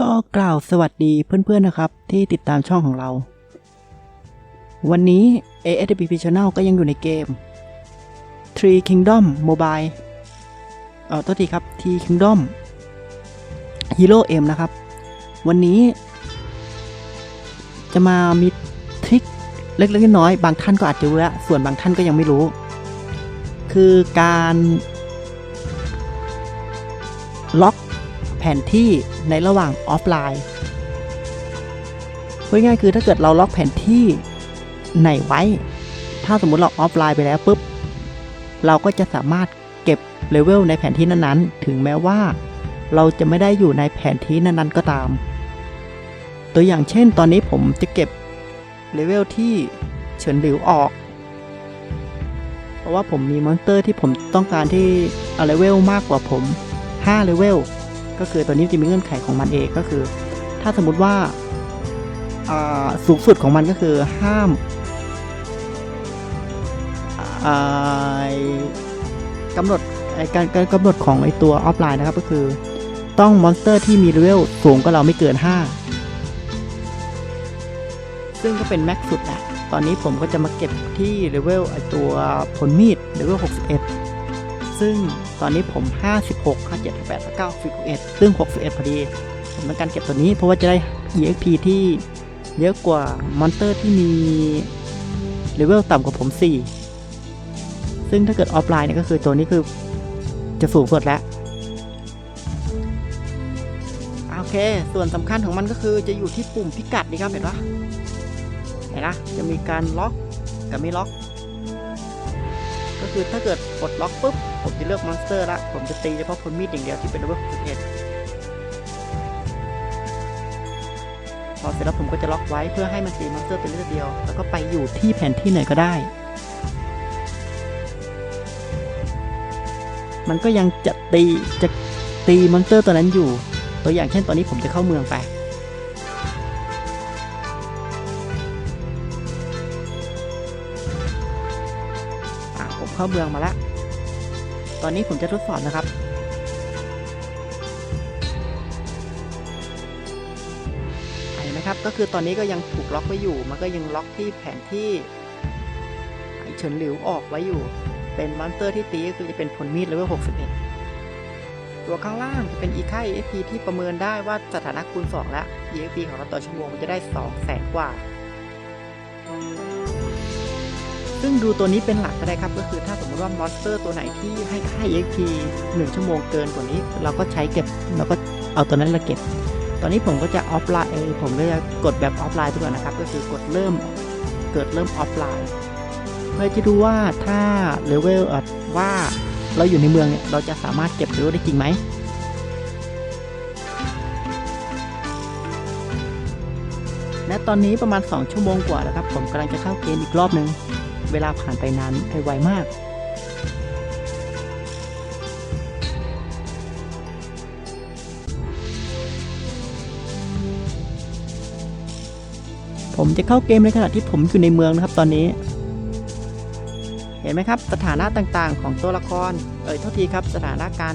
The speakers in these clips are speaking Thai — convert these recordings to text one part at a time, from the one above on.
ก็กล่าวสวัสดีเพื่อนๆนะครับ ที่ติดตามช่องของเรา วันนี้ ASPP Channel ก็ยังอยู่ในเกม Tree Kingdom Mobile เออตัวทีครับ Tree Kingdom Hero M นะครับ วันนี้ จะมามีทริคเล็กๆน้อยๆบางท่านก็อาจจะรู้แล้ว ส่วนบางท่านก็ยังไม่รู้ คือการ ล็อก ผนที่ในระหว่างออฟไลน์พูดง่ายๆคือถ้าเกิดเราล็อกแผนที่ไหนไว้ ถ้าสมมุติเราออฟไลน์ไปแล้วปุ๊บ เราก็จะสามารถเก็บเลเวลในแผนที่นั้นๆ ถึงแม้ว่า เราจะไม่ได้อยู่ในแผนที่นั้นๆก็ตาม ตัวอย่างเช่น ตอนนี้ผมจะเก็บเลเวลที่เฉินหลิวออก เพราะว่าผมมีมอนสเตอร์ที่ผมต้องการที่อาเลเวลมากกว่าผม5เลเวล ก็คือตัวนี้จะมีเงื่อนไขของมันเองก็คือ ถ้าสมมติว่าสูงสุดของมันก็คือห้ามกำหนดการการกำหนดของไอตัวออฟไลน์นะครับก็คือต้องมอนสเตอร์ที่มีเลเวลสูงกว่าเราไม่เกิน 5 ซึ่งก็เป็นแม็กสุดแหละตอนนี้ผมก็จะมาเก็บที่เลเวลไอตัวผลมีดเลเวล61 ซึ่งตอนนี้ผม 56 57 58 59 61 ซึ่ง 61 พอดี ผมต้องการเก็บตัวนี้เพราะว่าจะได้ EXP ที่เยอะกว่ามอนสเตอร์ที่มีเลเวลต่ำกว่าผม 4 ซึ่งถ้าเกิดออฟไลน์เนี่ยก็คือตัวนี้คือจะสูงสุดแล้ว โอเค ส่วนสำคัญของมันก็คือจะอยู่ที่ปุ่มพิกัดนี่ครับเห็นปะเห็นนะจะมีการล็อกกับไม่ล็อก ก็คือถ้าเกิดปลดล็อกปุ๊บ ผมจะเลือกมอนสเตอร์ละผมจะตีเฉพาะพลมีดอย่างเดียวที่เป็นเลเวล61พอเสร็จแล้วผมก็จะล็อกไว้เพื่อให้มันตีมอนสเตอร์เป็นเลือดเดียว แล้วก็ไปอยู่ที่แผนที่ไหนก็ได้ มันก็ยังจะตีจะตีมอนสเตอร์ตัวนั้นอยู่ ตัวอย่างเช่นตอนนี้ผมจะเข้าเมืองไปอะผมเข้าเมืองมาแล้ว ตอนนี้ผมจะทดสอบนะครับ เห็นไหมครับ ก็คือตอนนี้ก็ยังถูกล็อกไว้อยู่ มันก็ยังล็อกที่แผนที่ไอเฉินหลิวออกไว้อยู่ เป็นมอนสเตอร์ที่ตีก็คือจะเป็นผลมีดเลเวล61 ตัวข้างล่างจะเป็นอีค่า EXP ที่ประเมินได้ว่าสถานะคูณ 2 แล้ว EXP ของเราต่อชั่วโมงจะได้ 2 แสนกว่า ซึ่งดูตัวนี้เป็นหลักก็ได้ครับ ก็คือถ้าสมมติว่ามอนสเตอร์ตัวไหนที่ให้ค่า EXP 1 ชั่วโมงเกินกว่านี้ เราก็ใช้เก็บเราก็เอาตัวนั้นมาเก็บ ตอนนี้ผมก็จะออฟไลน์ผมก็จะกดแบบออฟไลน์ไปก่อนนะครับ ก็คือกดเริ่มเกิดเริ่มออฟไลน์เพื่อจะดูว่าถ้าเลเวลว่าเราอยู่ในเมืองเนี่ยเราจะสามารถเก็บเลเวลได้จริงไหมและตอนนี้ประมาณ 2 ชั่วโมงกว่าแล้วครับ ผมกำลังจะเข้าเกมอีกรอบหนึ่ง เวลาผ่านไปนานไปไวมากผมจะเข้าเกมในขณะที่ผมอยู่ในเมืองนะครับตอนนี้ เห็นไหมครับสถานะต่างๆ ของตัวละคร เอ่ยโทษทีครับสถานะการ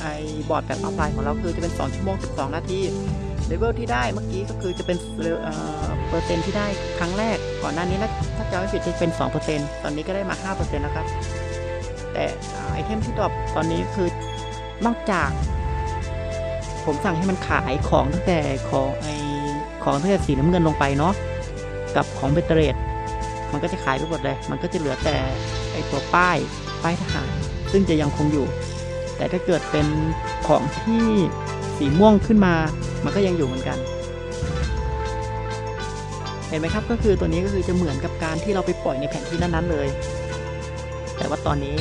ไอบอร์ดแบบออฟไลน์ของเราคือจะเป็น 2 ชั่วโมง 12 นาที เลเวลที่ได้เมื่อกี้ก็คือจะเป็นเปอร์เซ็นที่ได้ครั้งแรก ก่อนหน้านี้นะถ้าจำไม่ผิดจะเป็น 2%ตอนนี้ก็ได้มา 5%แล้วครับ แต่ไอเทมที่ดรอปตอนนี้คือนอกจาก ผมสั่งให้มันขายของตั้งแต่ของไอของตั้งแต่สีน้ำเงินลงไปเนาะกับของเบตเตเรตมันก็จะขายไปหมดเลย มันก็จะเหลือแต่ไอตัวป้ายป้ายทหาร ซึ่งจะยังคงอยู่ แต่ถ้าเกิดเป็นของที่สีม่วงขึ้นมา มันก็ยังอยู่เหมือนกัน เห็นไหมครับก็คือตัวนี้ก็คือจะเหมือนกับการที่เราไปปล่อยในแผนที่นั้นๆเลย แต่ว่าตอนนี้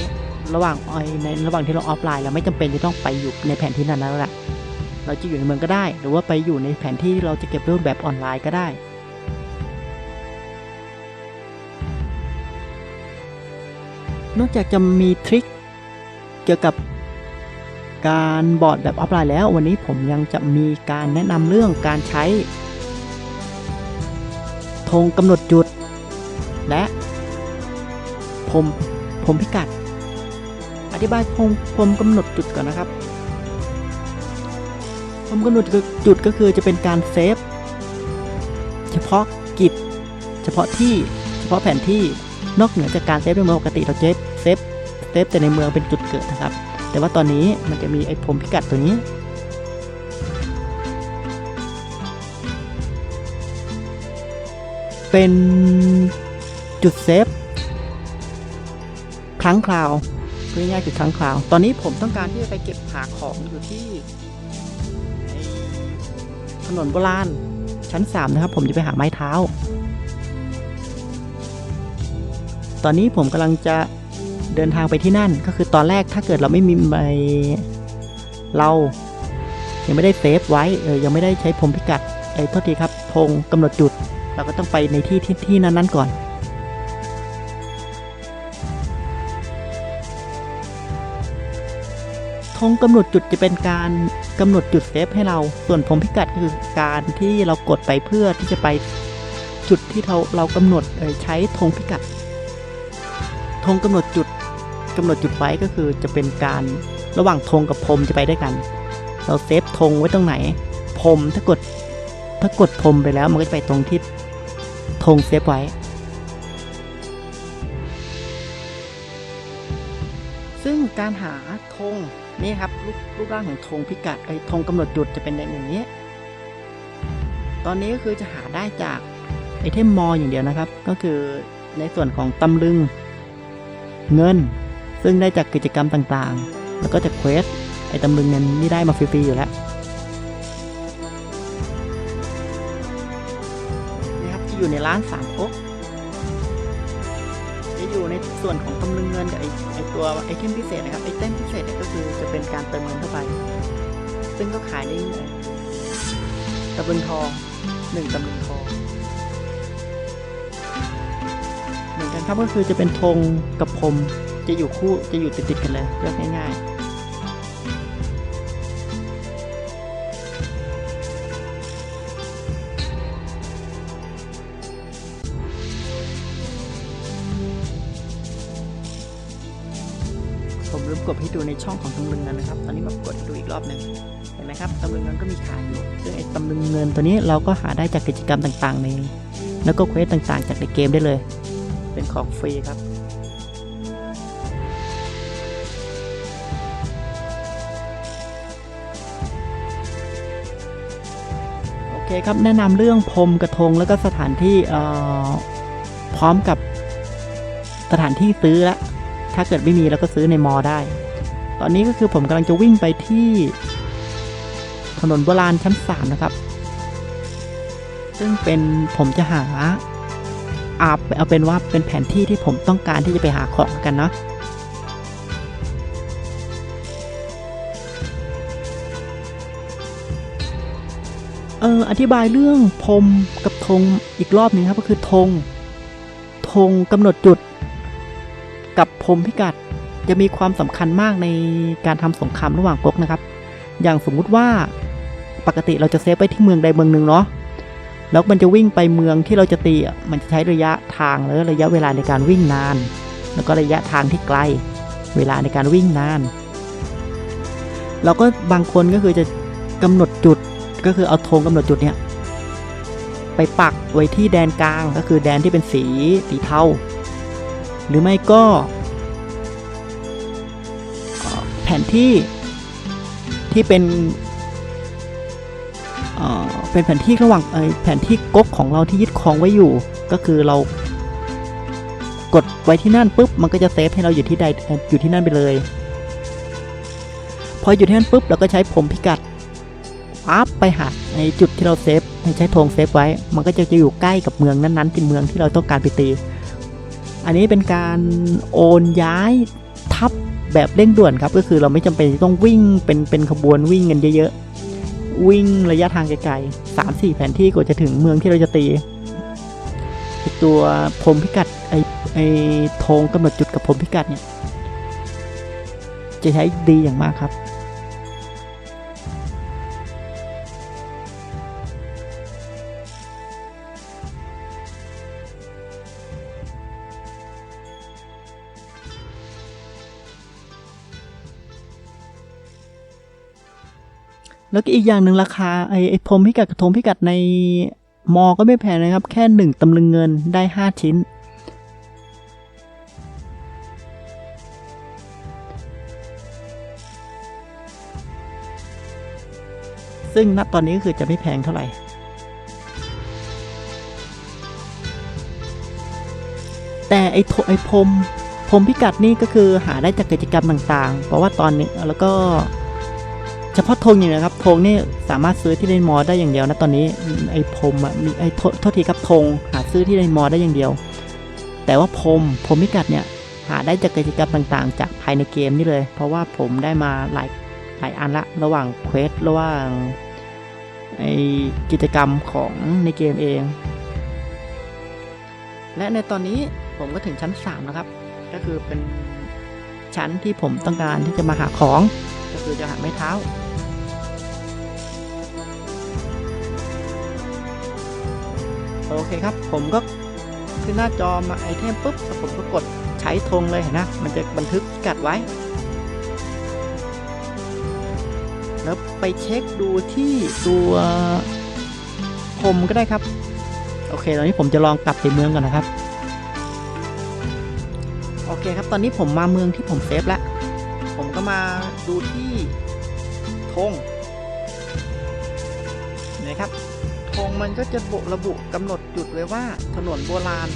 ระหว่างออในระหว่างที่เราออฟไลน์เราไม่จำเป็นจะต้องไปอยู่ในแผนที่นั้นแล้วแหละเราจะอยู่ในเมืองก็ได้ หรือว่าไปอยู่ในแผนที่เราจะเก็บรูปแบบออนไลน์ก็ได้นอกจากจะมีทริคเกี่ยวกับ การบอร์ดแบบออฟไลน์แล้ว วันนี้ผมยังจะมีการแนะนำเรื่องการใช้ธงกำหนดจุด และผมผมพิกัด อธิบายพงพรมกำหนดจุดก่อนนะครับผมกำหนดจุดก็คือจะเป็นการเซฟเฉพาะกิจ เฉพาะที่เฉพาะแผนที่นอกเหนือจากการเซฟในเมืองปกติเราจะเซฟเซฟแต่ในเมืองเป็นจุดเกิดนะครับ แต่ว่าตอนนี้มันจะมีไอ้ผมพิกัดตัวนี้ เป็นจุดเซฟครั้งคราวพูดง่ายๆคือครั้งคราว ตอนนี้ผมต้องการที่จะไปเก็บหาของอยู่ที่ถนนโบราณชั้น 3 นะครับ ผมจะไปหาไม้เท้า ตอนนี้ผมกำลังจะ เดินทางไปที่นั่นก็คือตอนแรกถ้าเกิดเราไม่มีใบเรายังไม่ได้เซฟไว้เออยังไม่ได้ใช้ผมพิกัดไอ้โทษทีครับธงกำหนดจุด เราก็ต้องไปในที่ที่ที่นั้นๆก่อนธงกำหนดจุดจะเป็นการกำหนดจุดเซฟให้เราส่วนผมพิกัดคือการที่เรากดไปเพื่อที่จะไปจุดที่เราเรากำหนดใช้ธงพิกัดธงกำหนดจุด กำหนดจุดไว้ก็คือจะเป็นการระหว่างธงกับพรมจะไปด้วยกัน เราเซฟธงไว้ตรงไหนพรมถ้ากดถ้ากดพรมไปแล้วมันก็จะไปตรงที่ธงเซฟไว้ซึ่งการหาธงนี่ครับรูปรูปร่างของธงพิกัดไอ้ธงกำหนดจุดจะเป็นอย่างนี้ ตอนนี้ก็คือจะหาได้จากไอเทมมออย่างเดียวนะครับ ก็คือในส่วนของตำลึง เงิน ซึ่งได้จากกิจกรรมต่างๆ แล้วก็จากเควส ไอ้ตำลึงนั้นนี่ได้มาฟรีๆอยู่แล้ว นี่ครับที่อยู่ในร้านสามก๊กจะอยู่ในส่วนของตำลึงเงินกับไอไอ้ตัวไอเทมพิเศษนะครับไอเทมพิเศษเนี่ยก็คือจะเป็นการเติมเงินเข้าไป ซึ่งก็ขายในตำลึงทองหนึ่งตำลึงทองเหมือนกันครับก็คือจะเป็นธงกับพรม จะอยู่คู่จะอยู่ติดๆกันเลยเลือกง่ายๆ ผมลืมกดให้ดูในช่องของตำลึงนั้นนะครับ ตอนนี้มากดให้ดูอีกรอบหนึ่งเห็นไหมครับตำลึงเงินก็มีขายอยู่ซึ่งไอ้ตำลึงเงินตัวนี้เราก็หาได้จากกิจกรรมต่างๆในแล้วก็เควสต่างๆ จากในเกมได้เลย เป็นของฟรีครับ เคครับแนะนำเรื่องพรมกระทงแล้วก็สถานที่เอ่อพร้อมกับสถานที่ซื้อละถ้าเกิดไม่มีเราก็ซื้อในมอได้ ตอนนี้ก็คือผมกำลังจะวิ่งไปที่ถนนโบราณชั้นสามนะครับ ซึ่งเป็นผมจะหาอาเอาเป็นว่าเป็นแผนที่ที่ผมต้องการที่จะไปหาของกันเนาะ เอออธิบายเรื่องพรมกับธงอีกรอบหนึ่งครับ ก็คือธงธงกำหนดจุด กับพรมพิกัดจะมีความสำคัญมากในการทำสงครามระหว่างก๊กนะครับ อย่างสมมุติว่าปกติเราจะเซฟไปที่เมืองใดเมืองหนึ่งเนาะแล้วมันจะวิ่งไปเมืองที่เราจะตีมันจะใช้ระยะทางและระยะเวลาในการวิ่งนาน แล้วก็ระยะทางที่ไกล เวลาในการวิ่งนาน เราก็บางคนก็คือจะกำหนดจุด ก็คือเอาธงกำหนดจุดเนี่ยไปปักไว้ที่แดนกลางก็คือแดนที่เป็นสีสีเทาหรือไม่ก็เอ่อแผนที่ที่เป็นเป็นแผนที่ระหว่างเอ่อแผนที่ก๊กของเราที่ยึดครองไว้อยู่ ก็คือเรากดไว้ที่นั่นปุ๊บมันก็จะเซฟให้เราอยู่ที่ใดเอ่ออยู่ที่นั่นไปเลย พออยู่ที่นั่นปุ๊บเราก็ใช้ผมพิกัด ปั๊บไปหาในจุดที่เราเซฟให้ใช้ธงเซฟไว้ มันก็จะจะอยู่ใกล้กับเมืองนั้นๆที่เมืองที่เราต้องการไปตี อันนี้เป็นการโอนย้ายทัพแบบเร่งด่วนครับ ก็คือเราไม่จำเป็นต้องวิ่งเป็นเป็นขบวนวิ่งกันเยอะๆ วิ่งระยะทางไกลๆสามสี่แผนที่กว่าจะถึงเมืองที่เราจะตี ตัวพรมพิกัดไอไอธงกำหนดจุดกับพรมพิกัดเนี่ยจะใช้ดีอย่างมากครับ แล้วก็อีกอย่างหนึ่งราคาไอ้ไอพรมพิกัดกระทงพิกัดในมอก็ไม่แพงนะครับ แค่หนึ่งตำลึงเงินได้ห้าชิ้น ซึ่งณตอนนี้ก็คือจะไม่แพงเท่าไหร่แต่ไอ้ไอ้พรมพรมพิกัดนี่ก็คือหาได้จากกิจกรรมต่างๆ เพราะว่าตอนนี้แล้วก็ เฉพาะธงอย่างเดียวครับธงนี่สามารถซื้อที่ในมอได้อย่างเดียวนะตอนนี้ไอ้พรมอะมีไอ้โทษทีครับธงหาซื้อที่ในมอได้อย่างเดียว แต่ว่าพรมพรมพิกัดเนี่ยหาได้จากกิจกรรมต่างๆ จากภายในเกมนี่เลย เพราะว่าผมได้มาหลายหลายอันละระหว่างเควสระหว่างไอกิจกรรมของในเกมเอง และในตอนนี้ผมก็ถึงชั้น3นะครับ ก็คือเป็นชั้นที่ผมต้องการที่จะมาหาของ ก็คือจะหาไม้เท้า โอเคครับ ผมก็ขึ้นหน้าจอมาไอเทมปุ๊บผมก็กดใช้ธงเลยเห็นนะ มันจะบันทึกพิกัดไว้ แล้วไปเช็คดูที่ตัวผมก็ได้ครับ โอเค ตอนนี้ผมจะลองกลับไปเมืองก่อนนะครับ โอเคครับ ตอนนี้ผมมาเมืองที่ผมเซฟแล้ว ผมก็มาดูที่ธงเห็นะครับ ธงมันก็จะบระบุกำหนดจุดไว้ว่าถนนโบราณ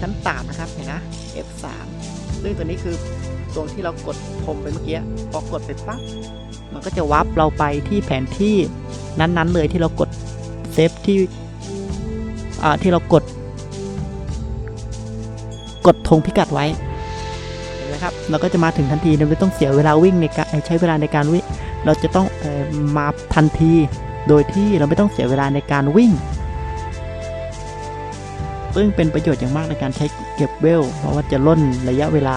ชั้นต่ำนะครับเห็นนะ F3 ซึ่งตัวนี้คือตรงที่เรากดพรมไปเมื่อกี้พอกดไปปั๊บมันก็จะวับเราไปที่แผนที่นั้นๆเลยที่เรากดเซฟที่อ่าที่เรากด กดธงพิกัดไว้เห็นไหมครับเราก็จะมาถึงทันทีเราไม่ต้องเสียเวลาวิ่งในการใช้เวลาในการวิ่งเราจะต้องอมาทันที โดยที่เราไม่ต้องเสียเวลาในการวิ่ง ซึ่งเป็นประโยชน์อย่างมากในการใช้เก็บเวล เพราะว่าจะล่นระยะเวลา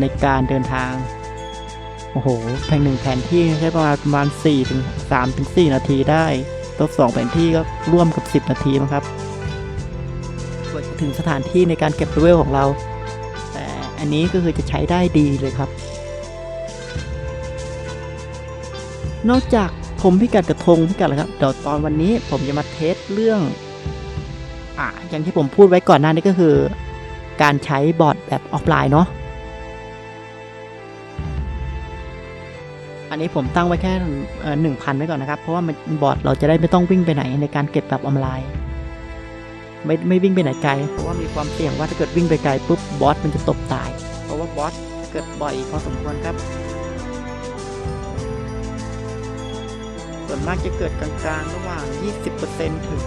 ในการเดินทาง โอ้โห แผงหนึ่งแผนที่ใช้ประมาณประมาณ4ถึง3ถึง4นาทีได้ตัวสองแผนที่ก็ร่วมกับ 10 นาทีมั้งครับกว่าจะถึงสถานที่ในการเก็บเวลของเรา แต่อันนี้ก็คือจะใช้ได้ดีเลยครับ นอกจาก มพิกัดกระทงพิกัดแล้วครับเดี๋ยวตอนวันนี้ผมจะมาเทสเรื่องอะอย่างที่ผมพูดไว้ก่อนหน้านี้ก็คือ การใช้บอร์ดแบบออฟไลน์เนาะอันนี้ผมตั้งไว้แค่หนึ่งพันไว้ก่อนนะครับ เพราะว่ามันบอร์ดเราจะได้ไม่ต้องวิ่งไปไหนในการเก็บแบบออนไลน์ ไม่ไม่วิ่งไปไหนไกล เพราะว่ามีความเสี่ยงว่าถ้าเกิดวิ่งไปไกลปุ๊บบอสมันจะตบตาย เพราะว่าบอสเกิดบ่อยพอสมควรครับ วนมากจะเกิดกลางๆ ระหว่าง 20%ถึง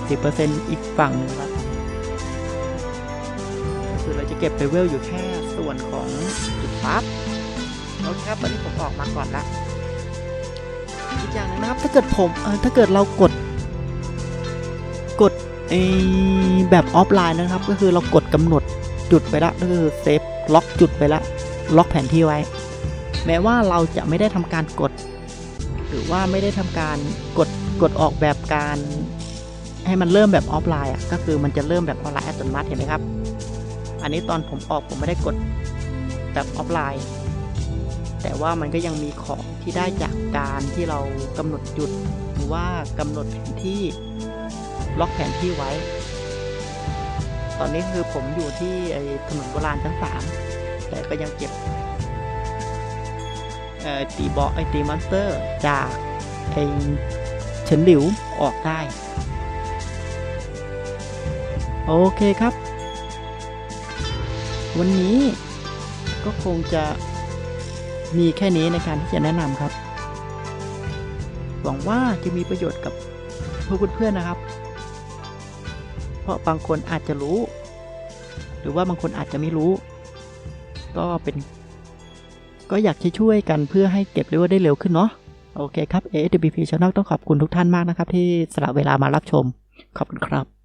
80%อีกฝั่งหนึ่งครับก็คือเราจะเก็บเลเวลอยู่แค่ส่วนของจุดปั๊บโอเคครับตอนนี้ผมออกมาก่อนละอีกอย่างหนึงนะครับถ้าเกิดผมเออถ้าเกิดเรากด กดไอแบบออฟไลน์นะครับ ก็คือเรากดกำหนดจุดไปละก็คือเซฟล็อกจุดไปละล็อกแผนที่ไว้ แม้ว่าเราจะไม่ได้ทำการกด หรือว่าไม่ได้ทำการกดกดออกแบบการให้มันเริ่มแบบออฟไลน์อะก็คือมันจะเริ่มแบบออนไลน์อัตโนมัติเห็นไหมครับ อันนี้ตอนผมออกผมไม่ได้กดแบบออฟไลน์ แต่ว่ามันก็ยังมีของที่ได้จากการที่เรากำหนดจุดหรือว่ากำหนดแผนที่ล็อกแผนที่ไว้ ตอนนี้คือผมอยู่ที่ถนนโบราณชั้นสามแต่ก็ยังเก็บ ตีบอสไอตีมอนสเตอร์ จากไอเฉินหลิวออกได้ โอเคครับ วันนี้ก็คงจะมีแค่นี้ในการที่จะแนะนำครับ หวังว่าจะมีประโยชน์กับพวกเพื่อนๆนะครับ เพราะบางคนอาจจะรู้ หรือว่าบางคนอาจจะไม่รู้ ก็เป็น ก็อยากจะช่วยกันเพื่อให้เก็บเลเวลได้เร็วขึ้นเนาะโอเคครับ AWP Channel ต้องขอบคุณทุกท่านมากนะครับ ที่สละเวลามารับชม ขอบคุณครับ